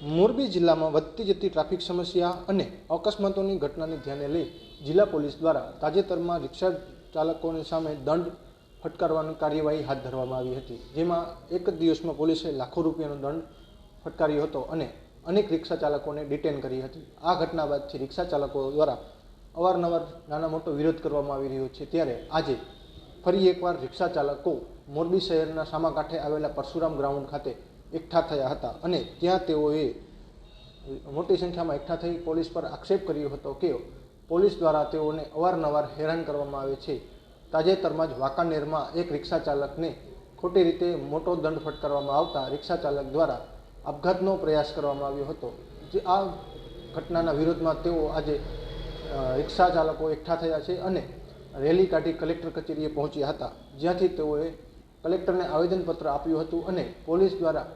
મોરબી જિલ્લામાં વધતી જતી ટ્રાફિક સમસ્યા અને અકસ્માતોની ઘટનાને ધ્યાને લઈ જિલ્લા પોલીસ દ્વારા તાજેતરમાં રિક્ષા ચાલકોની સામે દંડ ફટકારવાની કાર્યવાહી હાથ ધરવામાં આવી હતી. જેમાં એક જ દિવસમાં પોલીસે લાખો રૂપિયાનો દંડ ફટકાર્યો હતો અને અનેક રિક્ષા ચાલકોને ડિટેન કરી હતી. આ ઘટના બાદથી રિક્ષા ચાલકો દ્વારા અવારનવાર નાના મોટો વિરોધ કરવામાં આવી રહ્યો છે. ત્યારે આજે ફરી એકવાર રિક્ષા ચાલકો મોરબી શહેરના સામાકાંઠે આવેલા પરશુરામ ગ્રાઉન્ડ ખાતે એકઠા થયા હતા અને ત્યાં તેઓએ મોટી સંખ્યામાં એકઠા થઈ પોલીસ પર આક્ષેપ કર્યો હતો કે પોલીસ દ્વારા તેઓને અવારનવાર હેરાન કરવામાં આવે છે. તાજેતરમાં જ વાંકાનેરમાં એક રિક્ષા ચાલકને ખોટી રીતે મોટો દંડ ફટકારવામાં આવતા રિક્ષા ચાલક દ્વારા આપઘાતનો પ્રયાસ કરવામાં આવ્યો હતો. જે આ ઘટનાના વિરોધમાં તેઓ આજે રિક્ષા ચાલકો એકઠા થયા છે અને રેલી કાઢી કલેક્ટર કચેરીએ પહોંચ્યા હતા. જ્યાંથી તેઓએ કલેક્ટરને આવેદનપત્ર આપ્યું હતું અને પોલીસ દ્વારા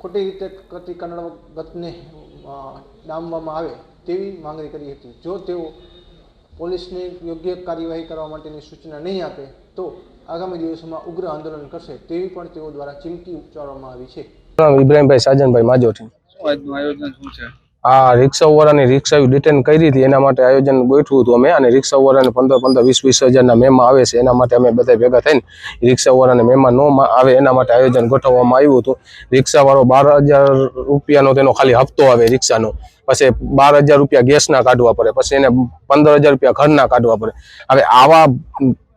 ખોટી રીતે કરતી કનડગતને અ, ડામવામાં આવે તેવી માંગણી કરી હતી. જો તેઓ પોલીસને યોગ્ય કાર્યવાહી કરવા માટેની સૂચના નહીં આપે તો આગામી દિવસોમાં ઉગ્ર આંદોલન કરશે તેવી પણ તેઓ દ્વારા ચીમકી ઉચ્ચારવામાં આવી છે. ઇબ્રાહીમભાઈ સાજનભાઈ માજોઠી. આજનું આયોજન શું છે? આ રિક્ષાવાળાની રિક્ષા ડિટેન કરી હતી, એના માટે આયોજન ગોઠવ્યું હતું અમે. અને રિક્ષાવાળાને પંદર પંદર વીસ વીસ હજારના મેમાં આવે છે, એના માટે અમે બધા ભેગા થઈને રિક્ષાવાળાને મેમાં ન આવે, એના માટે આયોજન ગોઠવવામાં આવ્યું હતું. રિક્ષાવાળો બાર હજાર રૂપિયાનો તેનો ખાલી હપ્તો આવે રિક્ષાનો. પછી બાર હજાર રૂપિયા ગેસના કાઢવા પડે, પછી એને પંદર હજાર રૂપિયા ઘરના કાઢવા પડે. હવે આવા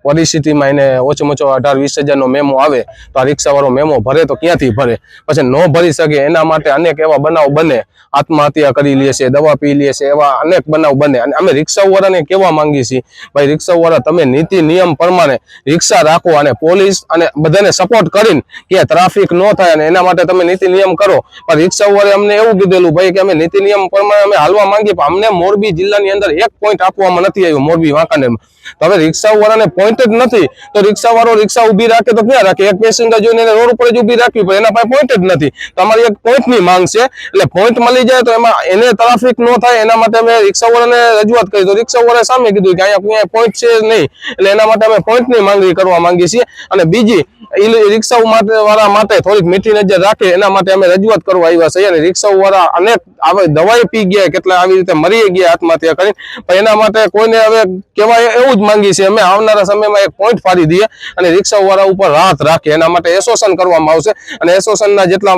પરિસ્થિતિમાં એને ઓછામાં ઓછો અઢાર વીસ હજારનો મેમો આવે, તો આ રિક્ષાવાળો મેમો ભરે તો ક્યાંથી ભરે? પછી ન ભરી શકે, એના માટે અનેક એવા બનાવ બને. આત્મહત્યા કરી લે છે, દવા પી લે છે, એવા અનેક બનાવ બને. અને અમે રિક્ષાવાળાને કેવા માંગીએ છીએ, ભાઈ, રિક્ષાવાળા, તમે નીતિ નિયમ પ્રમાણે રિક્ષા રાખો અને પોલીસ અને બધાને સપોર્ટ કરીને કે ટ્રાફિક ન થાય અને એના માટે તમે નીતિ નિયમ કરો. પણ રિક્ષાવાળાએ અમને એવું કીધેલું, ભાઈ, કે અમે નીતિ નિયમ પ્રમાણે અમે હાલવા માંગીએ, પણ અમને મોરબી જિલ્લાની અંદર એક પોઈન્ટ આપવામાં નથી આવ્યું મોરબી વાંકાનેરમાં. તો હવે રિક્ષાવાળાને પોઈન્ટ જ નથી. તો રિક્ષાવાળો રિક્ષા ઊભી રાખે તો ક્યાં રાખે? એક પેસેન્જર જોઈને એને રોડ ઉપર જ ઊભી રાખવી પડે. એના પાસે પોઈન્ટ જ નથી. તમારી એક પોઈન્ટની માંગ છે. એટલે પોઈન્ટ મળી જાય તો એમાં એને ટ્રાફિક ન થાય, એના માટે અમે રિક્ષાવાળાને રજૂઆત કરી. તો રિક્ષાવાળાએ સામે કીધું કે અહીંયા કોઈ પોઈન્ટ છે નહીં. એટલે એના માટે અમે પોઈન્ટની માંગણી કરવા માંગીએ છીએ. અને બીજી, ઈ રિક્ષાઓ માટે વાળા માટે થોડીક મીઠી નજર રાખે. એના માટે અમે રજૂઆત કરવા આવ્યા છીએ. અને રિક્ષાઓ વાળા અનેક આવે દવાઈ પી ગયા, કેટલા આવી રીતે મરી ગયા આત્મહત્યા કરી પણ એના માટે કોઈને હવે કહેવાય એવું જ માંગીએ છીએ. અમે આવનારા સમયમાં એક પોઈન્ટ ફાડી દઈએ અને રિક્ષાવાળા ઉપર રાહત રાખે. એના માટે એસોસન કરવામાં આવશે અને એસોસનના જેટલા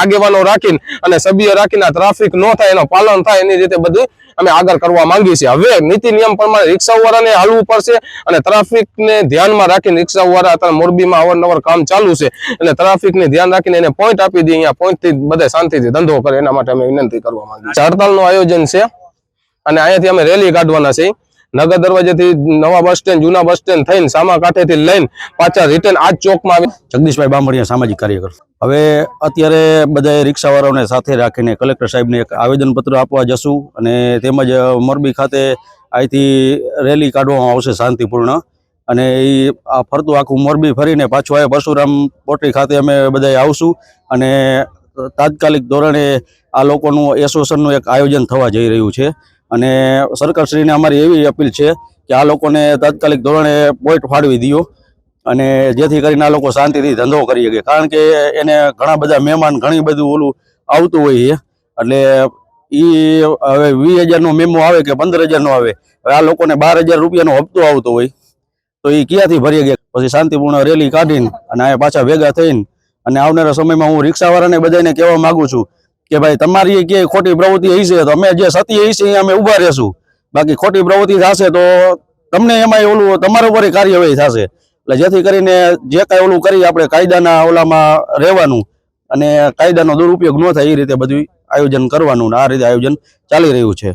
આગેવાનો રાખીને અને સભ્યો રાખીને ટ્રાફિક ન થાય, એનું પાલન થાય, એની રીતે બધું અમે આગળ કરવા માંગીએ છીએ. હવે નીતિ નિયમ પ્રમાણે રિક્ષાવાળાને હાલવું પડશે અને ટ્રાફિકને ધ્યાનમાં રાખીને રિક્ષાવાળા અત્યારે મોરબીમાં અવારનવાર કામ ચાલુ છે. એટલે ટ્રાફિકને ધ્યાન રાખીને એને પોઈન્ટ આપી દઈએ, અહીંયા પોઈન્ટથી બધા શાંતિથી ધંધો કરે. એના માટે અમે વિનંતી કરવા માંગીએ છીએ. હડતાલનું આયોજન છે અને અહીંયાથી અમે રેલી કાઢવાના છે નગર દરવાજેથી નવા બસ સ્ટેન્ડ, જૂના બસ સ્ટેન્ડ થઈને સામા કાંઠેથી લઈને પાછા રિટર્ન આ ચોકમાં આવી. જગદીશભાઈ બામણિયા સામાજિક કાર્યકર. હવે અત્યારે બધાએ રિક્ષાવાળાઓને સાથે રાખીને કલેક્ટર સાહેબને એક આવેદનપત્ર આપવા જશું અને તેમજ મોરબી ખાતે અહીંથી રેલી કાઢવામાં આવશે શાંતિપૂર્ણ. અને એ આ ફરતું આખું મોરબી ફરીને પાછું આ પરશુરામ પોટરી ખાતે અમે બધાએ આવશું અને તાત્કાલિક ધોરણે આ લોકોનું એસોસિએશનનું એક આયોજન થવા જઈ રહ્યું છે. અને સરકારશ્રીને અમારી એવી અપીલ છે કે આ લોકોને તાત્કાલિક ધોરણે પોઈન્ટ ફાળવી દો અને જેથી કરીને આ લોકો શાંતિથી ધંધો કરી શકે. કારણ કે એને ઘણા બધા મહેમાન ઘણી બધું ઓલું આવતું હોય છે. એટલે એ હવે વીસ હજારનો મેમો આવે કે પંદર હજારનો આવે, હવે આ લોકોને બાર હજાર રૂપિયાનો હપ્તો આવતો હોય, તો એ ક્યાંથી ભરી ગયા પછી શાંતિપૂર્ણ રેલી કાઢીને અને આ પાછા ભેગા થઈને અને આવનારા સમયમાં હું રિક્ષાવાળાને બધાને કહેવા માગું છું કે ભાઈ તમારી ક્યાંય ખોટી પ્રવૃત્તિ હશે તો અમે જે સતી એ અમે ઊભા રહેશું. બાકી ખોટી પ્રવૃત્તિ થશે તો તમને એમાં ઓલું તમારા ઉપર કાર્યવાહી થશે. એટલે જેથી કરીને જે કાંઈ ઓલું કરી આપણે કાયદાના ઓલામાં રહેવાનું અને કાયદાનો દુરુપયોગ ન થાય એ રીતે બધું આયોજન કરવાનું આ રીતે આયોજન ચાલી રહ્યું છે.